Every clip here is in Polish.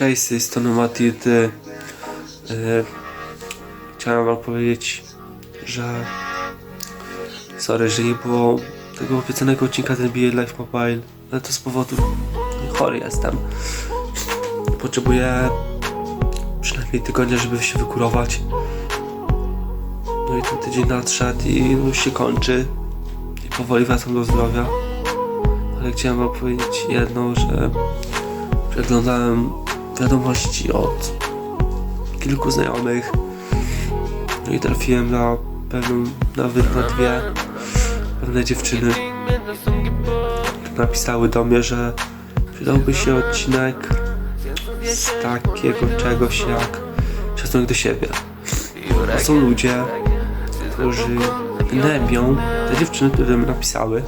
Cześć, z strony Matildy. E, chciałem wam powiedzieć, że sorry, że nie było tego obiecanego odcinka z NBA Live Mobile, ale to z powodu chory jestem. Potrzebuję przynajmniej tygodnia, żeby się wykurować. No i ten tydzień nadszedł i już się kończy. I powoli wracam do zdrowia. Ale chciałem wam powiedzieć jedno, że przeglądałem wiadomości od kilku znajomych. No i trafiłem na pewną, nawet na dwie pewne dziewczyny. Napisały do mnie, że przydałby się odcinek z takiego czegoś jak szacunek do siebie. To są ludzie, którzy gnębią te dziewczyny, które mi napisały.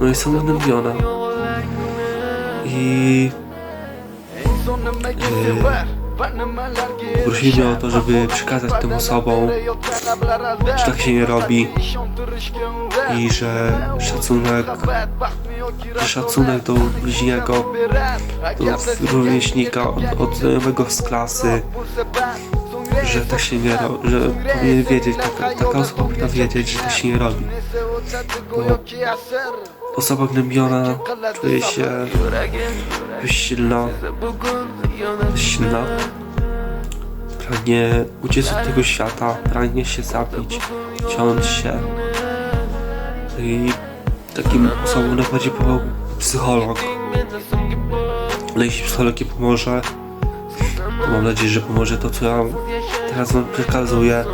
No i są gnębione. I prosili mnie o to, żeby przekazać tym osobom, że tak się nie robi i że szacunek, że szacunek do bliźniego, do rówieśnika, od, od znajomego z klasy, że tak się nie robi, że powinien wiedzieć, taka, taka osoba powinna wiedzieć, że tak się nie robi. Bo osoba gnębiona czuje się silna, silna, pragnie uciec od tego świata, pragnie się zabić, ciąć się. I takim osobom najbardziej pomógł psycholog. Ale jeśli psycholog nie pomoże, mam nadzieję, że pomoże to, co ja teraz wam przekazuję,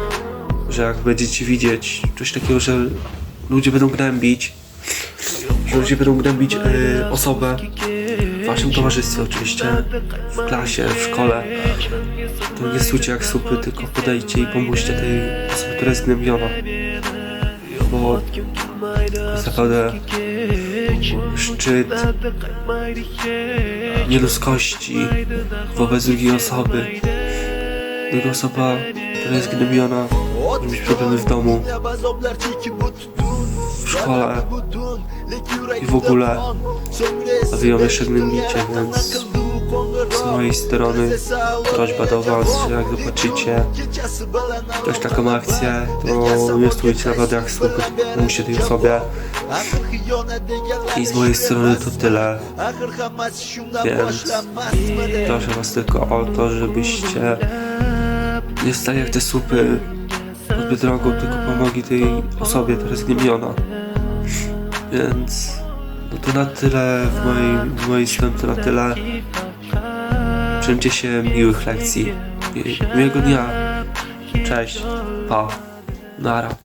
że jak będziecie widzieć coś takiego, że ludzie będą gnębić, że ludzie będą gnębić y, osobę w waszym towarzystwie oczywiście, w klasie, w szkole, to nie stójcie jak supy, tylko podejdźcie i pomóżcie tej osobie, która jest gnębiona. Bo jest naprawdę szczyt nieludzkości wobec drugiej osoby. Druga osoba, która jest gnębiona, może mieć problemy w domu, w szkole i w ogóle, a wy ją jeszcze gnębicie, więc z mojej strony prośba do was, że jak zobaczycie też taką akcję, to nie stójcie naprawdę jak pomóżcie tej osobie. I z mojej strony to tyle, więc proszę was tylko o to, żebyście nie stali jak te słupy pod drogą, tylko pomogli tej osobie, jest gnębiona. Więc no to na tyle w mojej, w mojej strony to na tyle. Trzymcie się miłych lekcji miłego dnia. Cześć, pa, nara.